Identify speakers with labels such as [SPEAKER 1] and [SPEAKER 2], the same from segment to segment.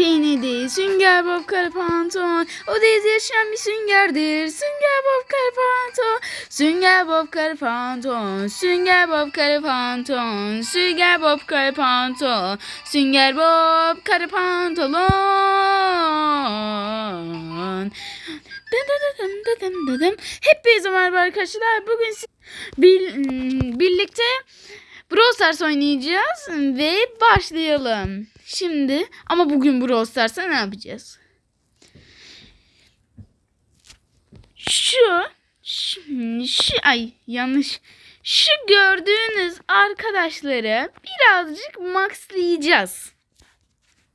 [SPEAKER 1] Penny'di. Sünger Bob kara. O deniz yaşayan bir süngerdir. Sünger Bob kara. Sünger Bob kara. Sünger Bob kara. Sünger Bob kara. Sünger Bob kara pantolon. Dım dım dım dım arkadaşlar. Bugün bir, birlikte Brawl Stars oynayacağız ve başlayalım. Şimdi ama bugün Brawl Stars'ta ne yapacağız? Şu, şu, şu ay yanlış. Şu gördüğünüz arkadaşları birazcık maxlayacağız.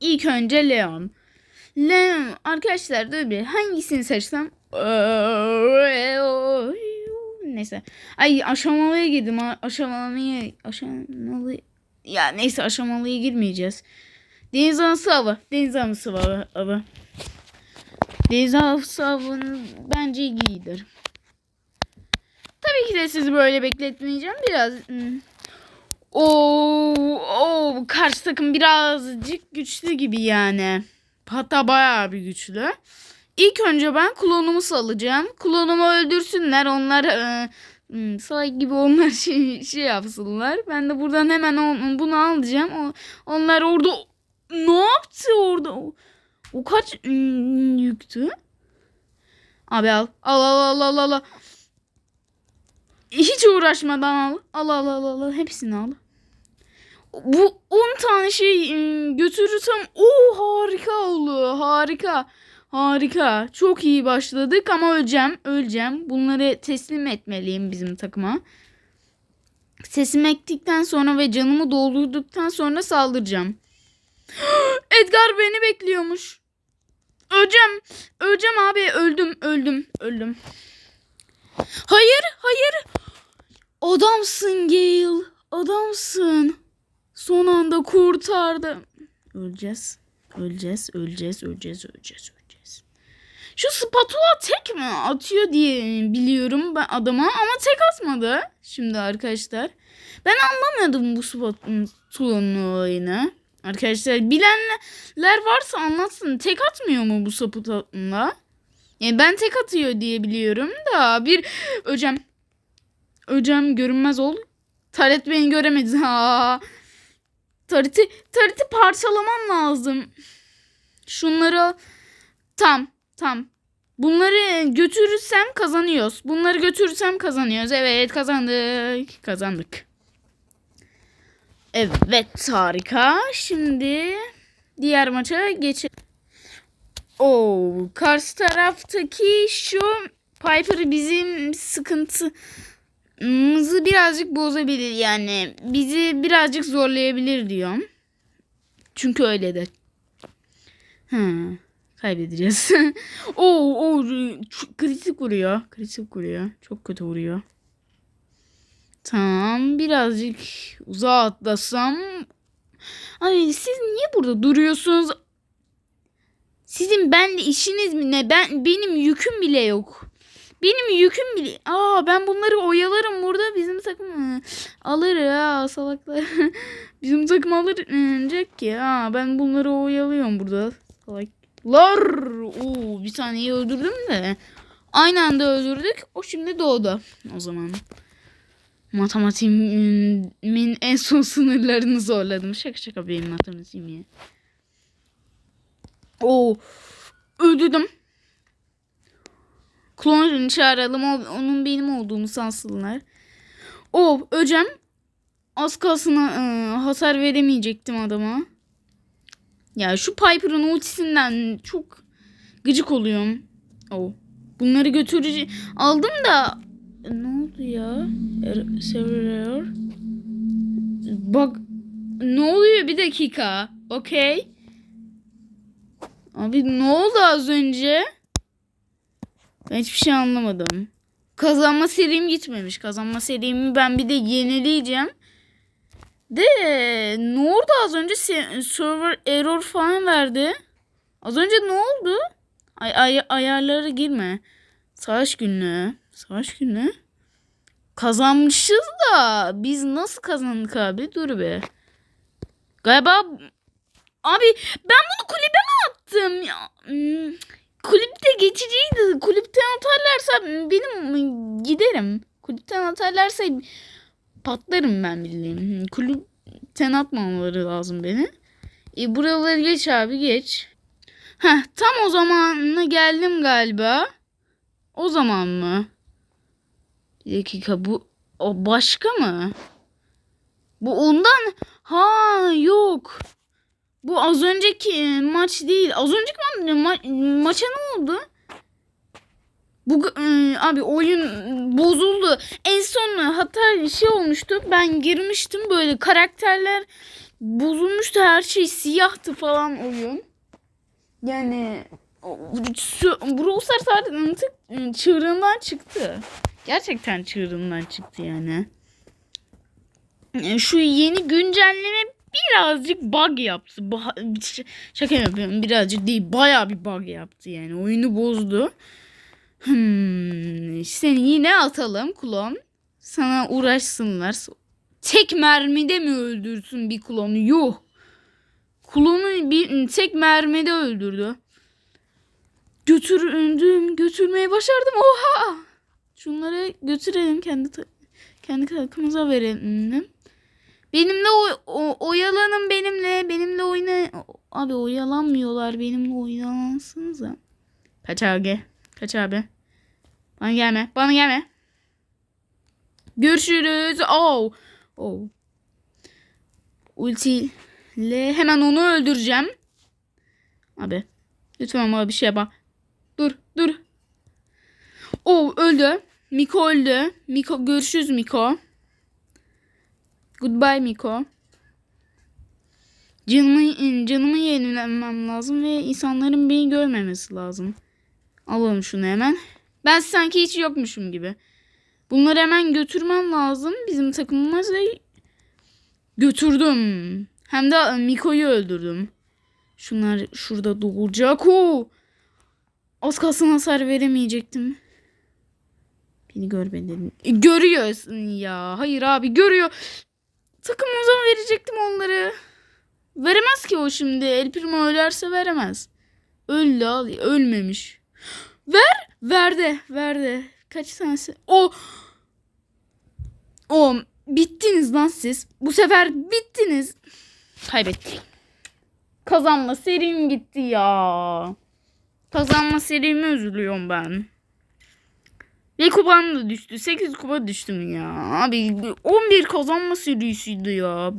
[SPEAKER 1] İlk önce Leon. Leon arkadaşlar dur bir hangisini seçsem? Neyse. Ay aşamalıya girdim. Aşamalıya aşamalı ya neyse aşamalıya girmeyeceğiz. Deniz anası avı. Deniz anası avı. avı. Deniz anası avının bence iyidir. Tabii ki de sizi böyle bekletmeyeceğim. Biraz hmm. Oo, oo, karşı takım birazcık güçlü gibi yani. Hatta bayağı bir güçlü. İlk önce ben klonumu salacağım. Klonumu öldürsünler. Onlar e, salak gibi onlar şey, şey yapsınlar. Ben de buradan hemen on, bunu alacağım. O, onlar orada ne yaptı orada? O, o kaç yüktü? Abi al. Al al al al al. Hiç uğraşmadan al. Al al al al. Hepsini al. Bu 10 tane şey götürürsem o harika oldu. Harika. Harika. Çok iyi başladık ama öleceğim. Öleceğim. Bunları teslim etmeliyim bizim takıma. Teslim ettikten sonra ve canımı doldurduktan sonra saldıracağım. Edgar beni bekliyormuş. Öleceğim. Öleceğim abi. Öldüm. Öldüm. Öldüm. Hayır. Hayır. Adamsın Gale. Adamsın. Son anda kurtardım. Öleceğiz, öleceğiz, öleceğiz, öleceğiz, öleceğiz. Şu spatula tek mi atıyor diye biliyorum ben adama ama tek atmadı. Şimdi arkadaşlar. Ben anlamadım bu spatulanın olayını. Arkadaşlar bilenler varsa anlatsın. Tek atmıyor mu bu spatula? Yani ben tek atıyor diye biliyorum da bir öleceğim. Öleceğim görünmez ol. Taret beni göremedi. Ha. Tarıtı, tarıtı parçalaman lazım. Şunları tam tam. Bunları götürürsem kazanıyoruz. Bunları götürürsem kazanıyoruz. Evet kazandık. Kazandık. Evet harika. Şimdi diğer maça geçelim. Oo, karşı taraftaki şu Piper bizim sıkıntı mızı birazcık bozabilir yani. Bizi birazcık zorlayabilir diyorum. Çünkü öyle de. Ha, kaybedeceğiz. Oo, o kritik vuruyor. Kritik vuruyor. Çok kötü vuruyor. Tamam, birazcık uzağa atlasam. Ay siz niye burada duruyorsunuz? Sizin benle işiniz mi ne? Ben benim yüküm bile yok. Benim yüküm bile. Aa ben bunları oyalarım burada bizim takım alır ya salaklar. bizim takım alacak ki. Aa ben bunları oyalıyorum burada. Salaklar. Oo bir taneyi öldürdüm de. Aynı anda öldürdük. O şimdi doğdu. O zaman. Matematiğimin en son sınırlarını zorladım. Şaka şaka benim matematiğim ya. Oo. Öldürdüm. Klonunu çağıralım. Onun benim olduğumu sansınlar. O öleceğim. Az kalsın e, hasar veremeyecektim adama. Ya şu Piper'ın ultisinden çok gıcık oluyorum. O. Bunları götürücü aldım da ne oldu ya? Er, server Bak ne oluyor bir dakika. Okey. Abi ne oldu az önce? Ben hiçbir şey anlamadım. Kazanma serim gitmemiş. Kazanma serimi ben bir de yenileyeceğim. De ne oldu az önce Se- server error falan verdi. Az önce ne oldu? Ay, ay ayarlara girme. Savaş günü. Savaş günü. Kazanmışız da biz nasıl kazandık abi? Dur be. Galiba abi ben bunu kulübe mi oğlum ya. Hmm, Kulüpte geçiciydi. Kulüpten atarlarsa benim giderim. Kulüpten atarlarsa patlarım ben bildiğim. Kulüpten atmamaları lazım beni. E, buraları geç abi geç. Heh, tam o zamanına geldim galiba. O zaman mı? Bir dakika bu o başka mı? Bu ondan ha yok. Bu az önceki maç değil. Az önceki ma- ma- maça ne oldu? Bu e, abi oyun bozuldu. En son hatta şey olmuştu. Ben girmiştim böyle karakterler bozulmuştu. Her şey siyahtı falan oyun. Yani Brawl Stars artık e, çığırından çıktı. Gerçekten çığırından çıktı yani. Şu yeni güncelleme birazcık bug yaptı. Ba- Şaka yapıyorum birazcık değil bayağı bir bug yaptı yani. Oyunu bozdu. Hmm, seni yine atalım klon. Sana uğraşsınlar. Tek mermide mi öldürsün bir klonu? Yuh. Klonu bir tek mermide öldürdü. Götürdüm, götürmeyi başardım. Oha! Şunları götürelim kendi kendi takımıza verelim. Benimle o, o- oyalanın benimle. Benimle oyna. Abi oyalanmıyorlar. Benimle oyalansınıza. Kaç abi. Kaç abi. Bana gelme. Bana gelme. Görüşürüz. Oh. Oh. Ultiyle hemen onu öldüreceğim. Abi. Lütfen bana bir şey bak. Dur. Dur. Oh öldü. Miko öldü. Miko görüşürüz Miko. Goodbye Miko. Canımı, canımı yenilemem lazım ve insanların beni görmemesi lazım. Alalım şunu hemen. Ben sanki hiç yokmuşum gibi. Bunları hemen götürmem lazım. Bizim takımımıza götürdüm. Hem de Miko'yu öldürdüm. Şunlar şurada doğacak o. Az kalsın hasar veremeyecektim. Beni görmedi. E, Görüyorsun ya. Hayır abi görüyor. Takımımıza mı verecektim onları? Veremez ki o şimdi. El Primo ölerse veremez. Öldü al. Ölmemiş. Ver. Verdi. Verdi. Kaç tanesi? O. O. Bittiniz lan siz. Bu sefer bittiniz. Kaybettik. Kazanma serim gitti ya. Kazanma serime üzülüyorum ben. Ve kupam da düştü. 8 kupa düştüm ya. Abi 11 kazanma serisiydi ya.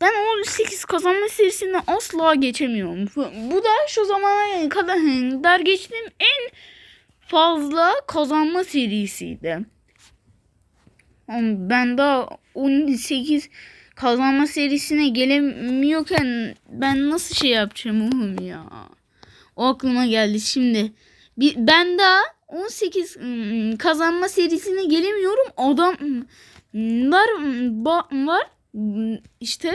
[SPEAKER 1] Ben o 8 kazanma serisini asla geçemiyorum. Bu da şu zamana kadar geçtiğim en fazla kazanma serisiydi. Ben daha 18 kazanma serisine gelemiyorken ben nasıl şey yapacağım oğlum ya. O aklıma geldi şimdi. Ben daha 18 ım, kazanma serisine gelemiyorum. Adamlar var. Im, işte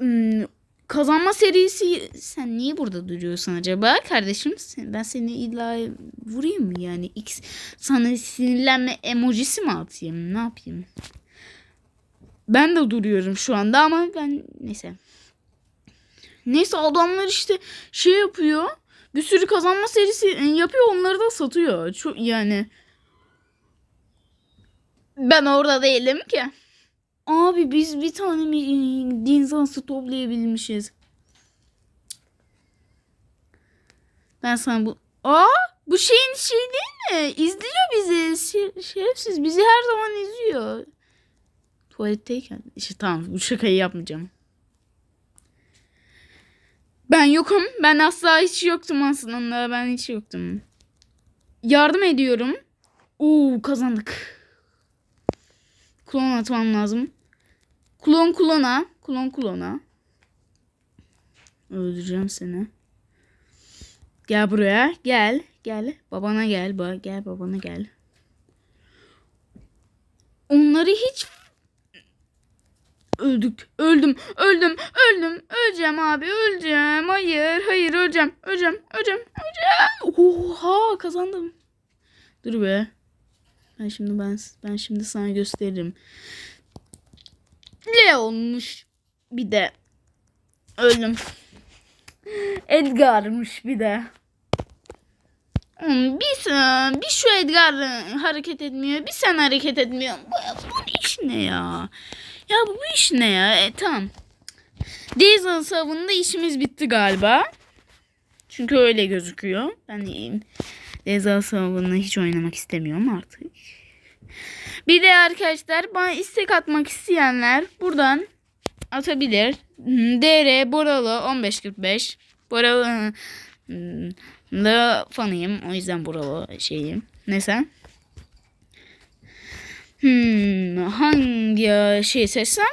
[SPEAKER 1] ım, kazanma serisi sen niye burada duruyorsun acaba kardeşim? Ben seni illa vurayım mı yani? X sana sinirlenme emojisi mi atayım? Ne yapayım? Ben de duruyorum şu anda ama ben neyse. Neyse adamlar işte şey yapıyor. Bir sürü kazanma serisi yapıyor onları da satıyor. Çok yani. Ben orada değilim ki. Abi biz bir tane mi dinzansı toplayabilmişiz. Ben sana bu... Aa bu şeyin şey değil mi? İzliyor bizi. Şe- Şerefsiz bizi her zaman izliyor. Tuvaletteyken. İşte tamam bu şakayı yapmayacağım. Ben yokum. Ben asla hiç yoktum aslında. Ben hiç yoktum. Yardım ediyorum. Oo kazandık. Klon atmam lazım. Klon klona. Klon klona. Öldüreceğim seni. Gel buraya. Gel. Gel. Babana gel. Ba gel babana gel. Onları hiç öldük. Öldüm. Öldüm. Öldüm. Öleceğim abi. Öleceğim. Hayır. Hayır. Öleceğim. Öleceğim. Öleceğim. Öleceğim. Oha kazandım. Dur be. Ben şimdi ben ben şimdi sana gösteririm. Leon'muş. Bir de öldüm. Edgar'mış bir de. Hmm, Bir, sen, bir şu Edgar hareket etmiyor, bir sen hareket etmiyor. Bu, bu iş ne ya? Ya bu, iş ne ya? E, tamam. Diesel savununda işimiz bitti galiba. Çünkü öyle gözüküyor. Ben. Diesel savununu hiç oynamak istemiyorum artık. Bir de arkadaşlar bana istek atmak isteyenler buradan atabilir. DR Boralı 1545. Boralı hmm, da fanıyım. O yüzden Boralı şeyim. Neyse. Hmm, hangi şey seçsem?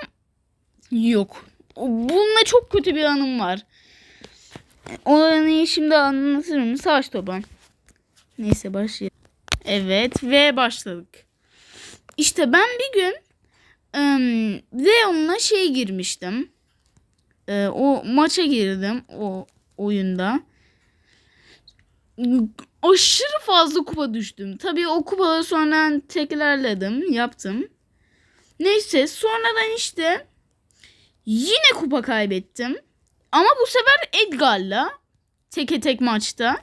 [SPEAKER 1] Yok. Bununla çok kötü bir anım var. O anıyı şimdi anlatırım. Savaş topu. Neyse başlayalım. Evet ve başladık. İşte ben bir gün Leon'la şey girmiştim. O maça girdim o oyunda. Aşırı fazla kupa düştüm. Tabii o kupaları sonra tekrarladım, yaptım. Neyse sonradan işte yine kupa kaybettim. Ama bu sefer Edgar'la teke tek maçta.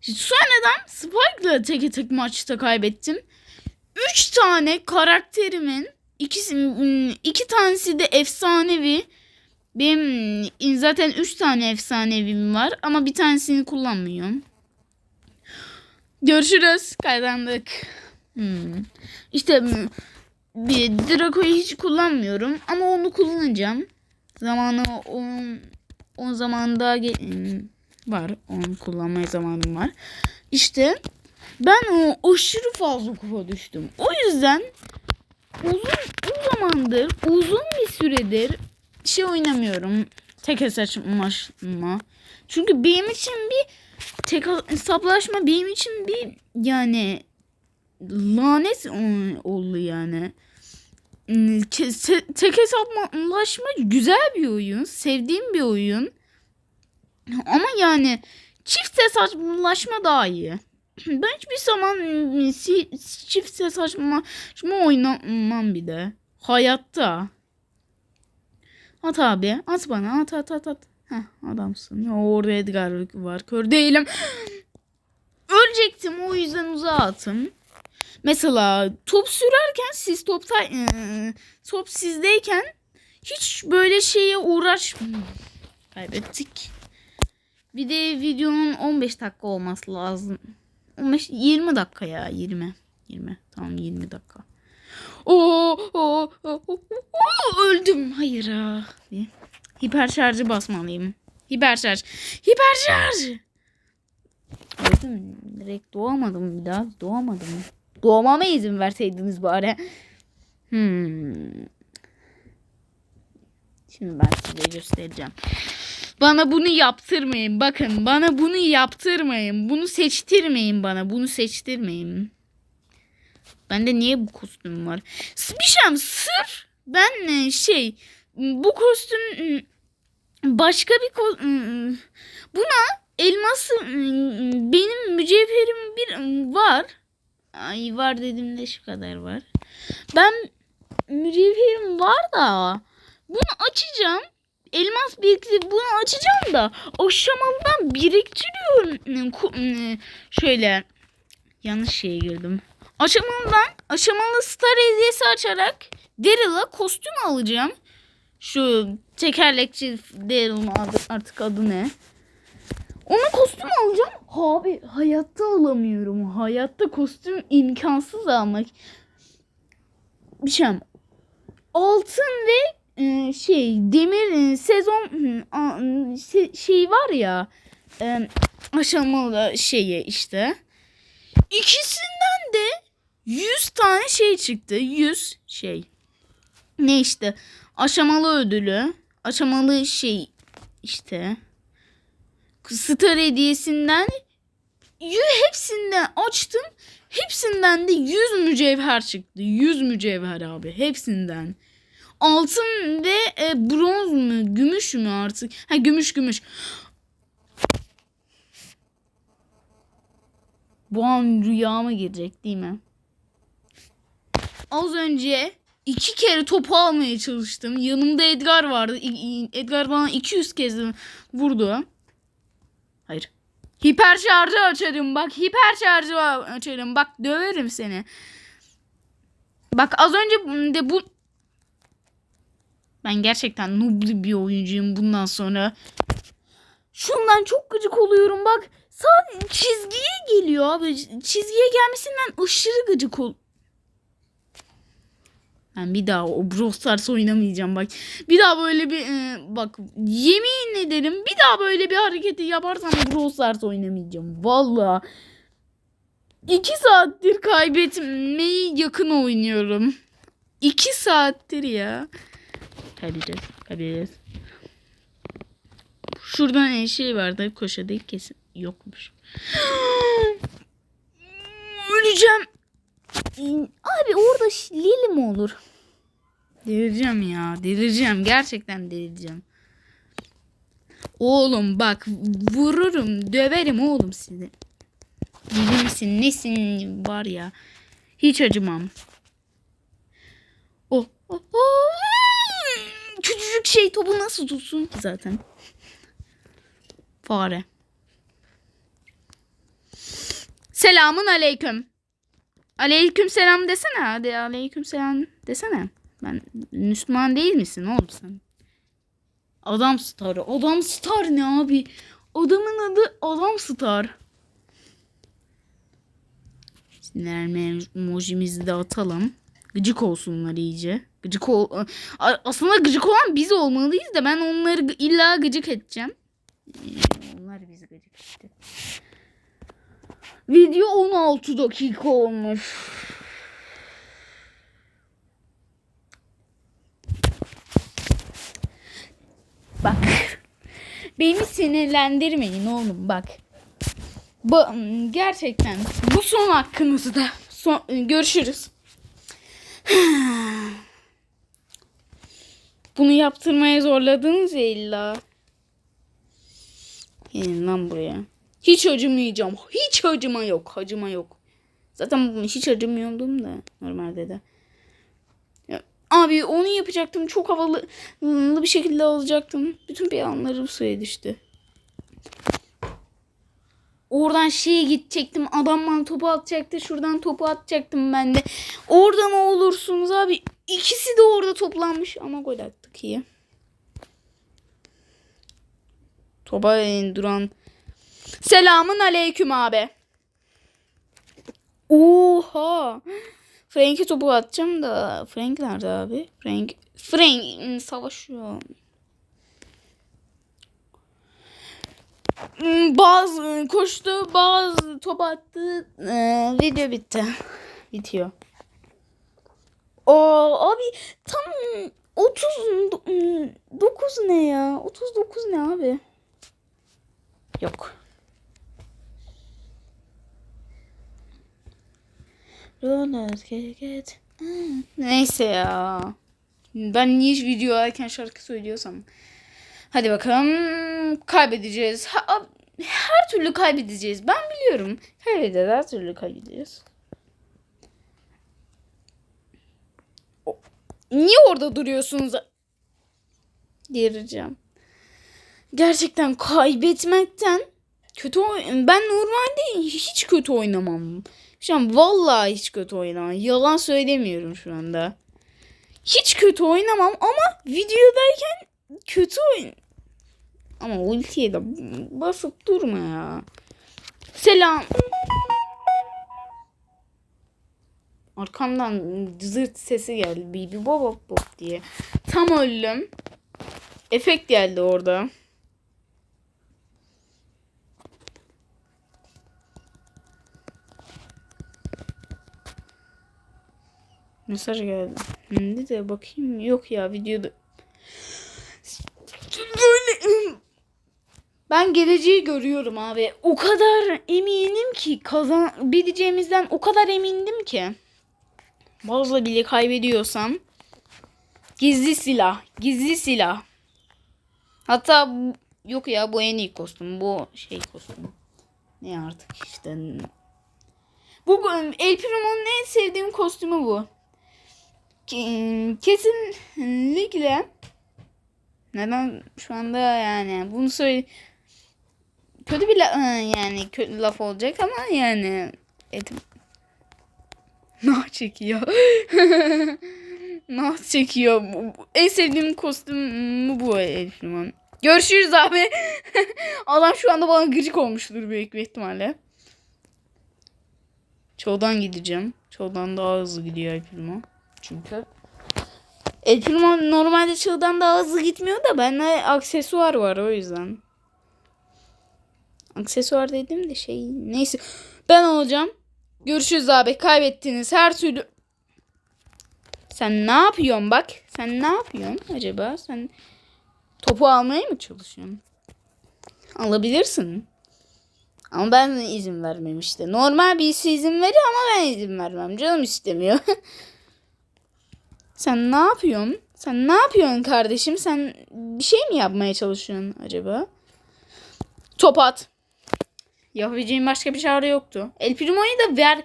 [SPEAKER 1] Sonradan Spike'la teke tek maçta kaybettim. Üç tane karakterimin ikisi iki tanesi de efsanevi. Benim zaten üç tane efsanevim var ama bir tanesini kullanmıyorum. Görüşürüz. Kazandık. Hmm. İşte bir Draco'yu hiç kullanmıyorum ama onu kullanacağım. Zamanı o, o zamanda ge- var. Onu kullanmaya zamanım var. İşte ben o aşırı fazla kupa düştüm. O yüzden uzun o zamandır uzun bir süredir şey oynamıyorum. Tek hesaplaşma. Çünkü benim için bir tek hesaplaşma benim için bir yani lanet oldu yani. Tek hesaplaşma güzel bir oyun. Sevdiğim bir oyun. Ama yani çift hesaplaşma daha iyi. Ben hiçbir zaman çift hesaplaşma oynamam bir de. Hayatta. At abi. At bana. At at at at. Heh adamsın. Ya orada Edgar var. Kör değilim. Ölecektim. O yüzden uzağa atım. Mesela top sürerken siz topta ıı, top sizdeyken hiç böyle şeye uğraş kaybettik. Bir de videonun 15 dakika olması lazım. 15 20 dakika ya 20. 20. Tamam 20 dakika. Oo, oo, oo, oo, öldüm. Hayır ha. Hiper şarjı basmalıyım. Hiper şarj. Hiper şarj. Öldüm. Direkt doğamadım bir daha. Doğamadım. Doğmama izin verseydiniz bari. Hmm. Şimdi ben size göstereceğim. Bana bunu yaptırmayın. Bakın bana bunu yaptırmayın. Bunu seçtirmeyin bana. Bunu seçtirmeyin. Bende niye bu kostüm var? Bir sır. Ben şey bu kostüm başka bir ko buna elması benim mücevherim bir var. Ay var dediğimde şu kadar var. Ben mücevherim var da bunu açacağım. Elmas birikti bunu açacağım da aşamalıdan biriktiriyorum. Şöyle yanlış şeye girdim. Aşamalıdan aşamalı star hediyesi açarak Daryl'a kostüm alacağım. Şu tekerlekçi Daryl'ın artık adı ne? Ona kostüm alacağım. Abi hayatta alamıyorum. Hayatta kostüm imkansız almak. Bir şey Altın ve şey demir e, sezon e, şey var ya aşamalı şeyi işte. İkisinden de 100 tane şey çıktı. 100 şey. Ne işte aşamalı ödülü, aşamalı şey işte Star hediyesinden hepsinden açtım. Hepsinden de 100 mücevher çıktı. 100 mücevher abi. Hepsinden. Altın ve e, bronz mu? Gümüş mü artık? Ha gümüş gümüş. Bu an rüyama girecek değil mi? Az önce iki kere topu almaya çalıştım. Yanımda Edgar vardı. Edgar bana 200 kez vurdu. Hayır. Hiper şarjı açarım. Bak hiper şarjı açarım. Bak döverim seni. Bak az önce de bu ben gerçekten noob bir oyuncuyum bundan sonra. Şundan çok gıcık oluyorum bak. Sadece çizgiye geliyor abi. Çizgiye gelmesinden aşırı gıcık ol. Ben bir daha o Brawl Stars oynamayacağım bak. Bir daha böyle bir e, bak yemin ederim bir daha böyle bir hareketi yaparsam Brawl Stars oynamayacağım. Valla. İki saattir kaybetmeyi yakın oynuyorum. İki saattir ya. Kaybedeceğiz. Kaybedeceğiz. Şuradan şey vardı. Koşadı kesin. Yokmuş. Öleceğim. Abi orada Lili mi olur? Delireceğim ya. Delireceğim. Gerçekten delireceğim. Oğlum bak vururum döverim oğlum sizi. Deli misin nesin var ya. Hiç acımam. Oh, oh, oh. Küçücük şey topu nasıl tutsun ki zaten. Fare. Selamun aleyküm. Aleyküm selam desene. Hadi aleyküm selam desene. Ben Müslüman değil misin oğlum sen? Adam Star. Adam Star ne abi? Adamın adı Adam Star. Sinirlenme emojimizi de atalım. Gıcık olsunlar iyice. Gıcık ol aslında gıcık olan biz olmalıyız da ben onları illa gıcık edeceğim. Onlar bizi gıcık etti. Video 16 dakika olmuş. Bak. Beni sinirlendirmeyin oğlum bak. Bu, gerçekten bu son hakkınızda. Son, görüşürüz. Bunu yaptırmaya zorladınız ya illa. Gelin lan buraya. Hiç acımayacağım. Hiç acıma yok. Acıma yok. Zaten hiç acımıyordum da normalde de. Abi onu yapacaktım. Çok havalı bir şekilde alacaktım. Bütün planlarım suya düştü. Oradan şeye gidecektim. Adam bana topu atacaktı. Şuradan topu atacaktım ben de. Orada ne olursunuz abi? İkisi de orada toplanmış. Ama gol attık iyi. Topa duran. Selamun aleyküm abi. Oha. Frank'e topu atacağım da. Frank nerede abi? Frank. Frank ım, savaşıyor. Hmm, Bazı koştu, bazı top attı. Ee, video bitti. Bitiyor. Aa, abi tam 39 ne ya? 39 ne abi? Yok. Neyse ya. Ben niye video erken şarkı söylüyorsam. Hadi bakalım. Kaybedeceğiz. Her türlü kaybedeceğiz. Ben biliyorum. Kaybedeceğiz. Her türlü kaybedeceğiz. Niye orada duruyorsunuz? Diyeceğim. Gerçekten kaybetmekten kötü ben normalde hiç kötü oynamam. Şu an vallahi hiç kötü oynamam. Yalan söylemiyorum şu anda. Hiç kötü oynamam ama videodayken kötü oyun. Ama ultiye de basıp durma ya. Selam. Arkamdan zırt sesi geldi. Bibi bop bop diye. Tam öldüm. Efekt geldi orada. Mesaj geldi. Şimdi de bakayım. Yok ya videoda. Böyle ben geleceği görüyorum abi. O kadar eminim ki kazan bileceğimizden o kadar emindim ki. Bazı bile kaybediyorsam gizli silah, gizli silah. Hatta yok ya bu en iyi kostüm. Bu şey kostüm. Ne artık işte. Bu El Primo'nun en sevdiğim kostümü bu. Ke- Kesinlikle neden şu anda yani bunu söyle kötü bir la- yani kötü laf olacak ama yani etim nah çekiyor. nah çekiyor. En sevdiğim kostüm bu Elfimon. Görüşürüz abi. Adam şu anda bana gıcık olmuştur büyük bir ihtimalle. Çoğdan gideceğim. Çoğdan daha hızlı gidiyor Elfimon. Çünkü El Primo normalde çığdan daha hızlı gitmiyor da bende aksesuar var o yüzden. Aksesuar dedim de şey neyse. Ben olacağım. Görüşürüz abi. Kaybettiniz her türlü. Sen ne yapıyorsun bak? Sen ne yapıyorsun acaba? Sen topu almaya mı çalışıyorsun? Alabilirsin. Ama ben izin vermem işte. Normal birisi izin verir ama ben izin vermem. Canım istemiyor. Sen ne yapıyorsun? Sen ne yapıyorsun kardeşim? Sen bir şey mi yapmaya çalışıyorsun acaba? Top at. Yapabileceğim başka bir çare yoktu. El Primo'yu da ver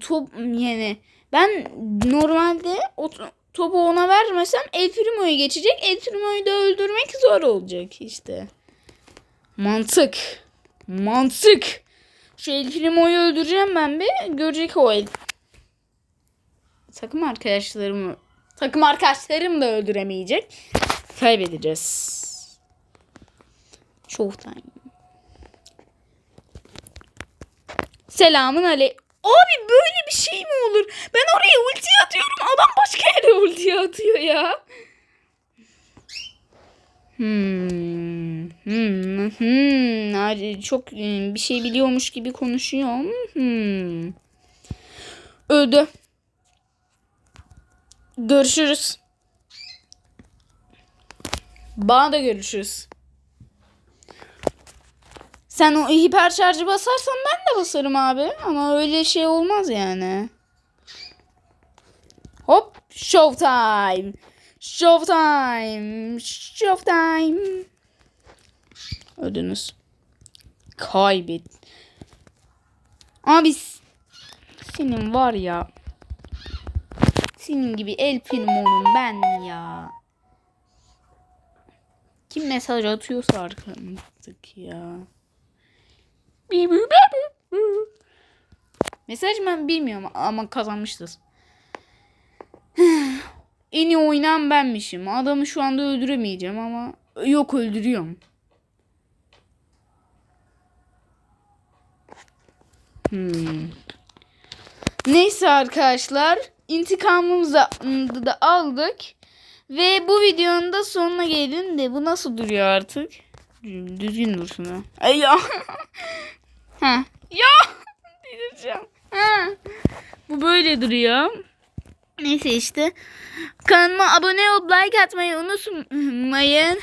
[SPEAKER 1] top yani ben normalde o to- topu ona vermesem El Primo'yu geçecek. El Primo'yu da öldürmek zor olacak işte. Mantık. Mantık. Şu El Primo'yu öldüreceğim ben bir. Görecek o El takım arkadaşlarımı takım arkadaşlarım da öldüremeyecek. Kaybedeceğiz. Showtime. Selamun aley. Abi böyle bir şey mi olur? Ben oraya ulti atıyorum. Adam başka yere ulti atıyor ya. Hmm. Hmm. Hmm. Çok e, bir şey biliyormuş gibi konuşuyor. Hmm. Öldü. Görüşürüz. Bana da görüşürüz. Sen o hiper şarjı basarsan ben de basarım abi. Ama öyle şey olmaz yani. Hop. Showtime. Showtime. Showtime. Ödünüz. Kaybet. Abi senin var ya. Senin gibi el filmonum ben ya. Kim mesaj atıyorsa arkamızdık ya. Mesaj ben bilmiyorum ama kazanmışız. en iyi oynayan benmişim. Adamı şu anda öldüremeyeceğim ama yok öldürüyorum. Hmm. Neyse arkadaşlar intikamımızı da aldık. Ve bu videonun da sonuna gelin de bu nasıl duruyor artık? Düzgün dursun ha. Ay ya. ha. Ya. Diyeceğim. Ha. Bu böyle duruyor. Neyse işte. Kanalıma abone olup like atmayı unutmayın.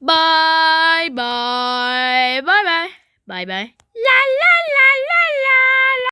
[SPEAKER 1] Bye bye. Bye bye. Bye bye. La la la la la.